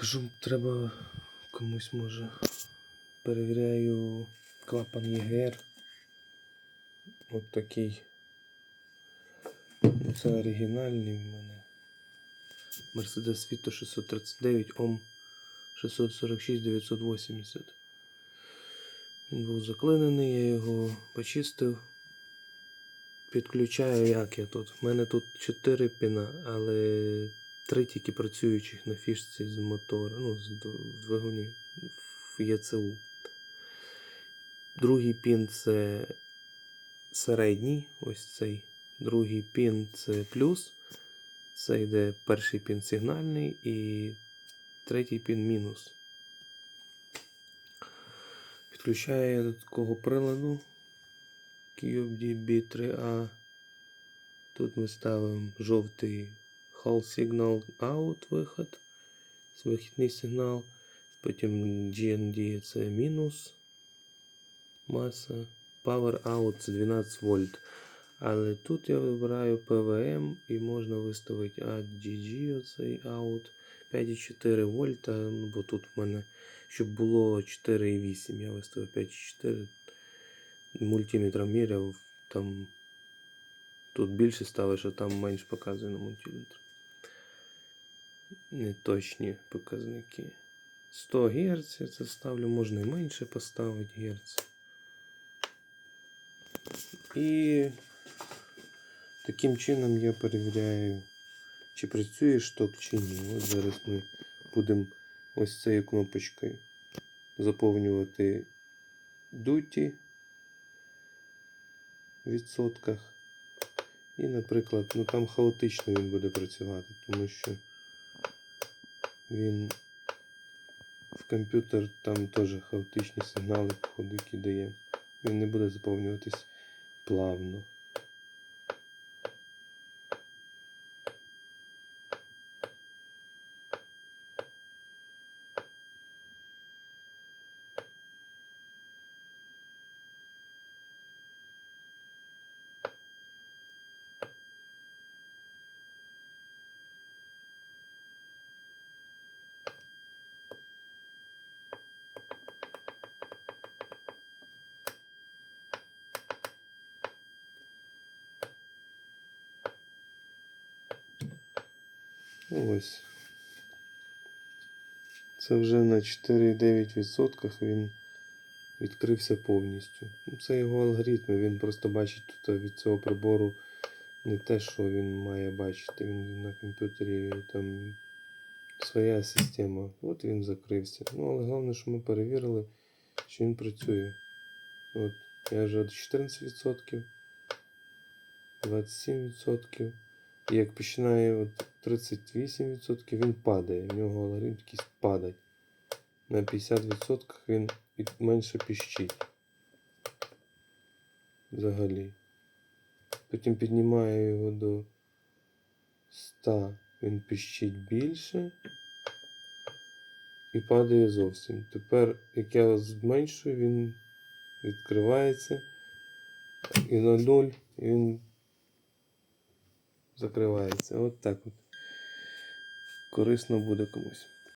покажу, треба комусь може. Перевіряю клапан ЄГР. От такий. Ну, Це оригінальний в мене. Mercedes Vito 639 Ом 646 980. Він був заклинений, я його почистив. Підключаю як я тут. У мене тут 4 піна, але 3 тільки працюючих на фішці з мотора, ну, з двигуні в ЄЦУ. Другий пін це середній, ось цей. Другий пін це плюс. Це йде перший пін сигнальний і третій пін мінус. Підключаю я до такого приладу QBD 3A. Тут ми ставимо жовтий Hall Signal Out виход. Вихідний сигнал. Потім GND це мінус маса. Power Out це 12 вольт. Але тут я вибираю PWM і можна виставити AGG оцей out 5,4 вольта, ну, бо тут в мене, щоб було 4,8, я виставив 5,4 мультиметром міряв, там тут більше ставиш, а там менше показує на мультиметр. Неточні показники. 100 Гц я це ставлю, можна і менше поставити Гц. І таким чином я перевіряю, чи працює шток, чи ні. От зараз ми будемо ось цією кнопочкою заповнювати дуті в відсотках. І, наприклад, ну там хаотично він буде працювати, тому що він в комп'ютер там теж хаотичні сигнали, походу, які дає. Він не буде заповнюватись плавно. Ось. Це вже на 4,9% він відкрився повністю. Ну, Це його алгоритми, він просто бачить тут від цього прибору не те, що він має бачити. Він на комп'ютері там своя система. От він закрився. Ну, але головне, що ми перевірили, що він працює. От, я вже 14%, 27%. І як починає от 38%, він падає. В нього алгоритм якийсь падає. На 50% він менше піщить. Взагалі. Потім піднімаю його до 100, він піщить більше. І падає зовсім. Тепер, як я зменшую, він відкривається. І на 0 і він закривається. От так от. Корисно буде комусь.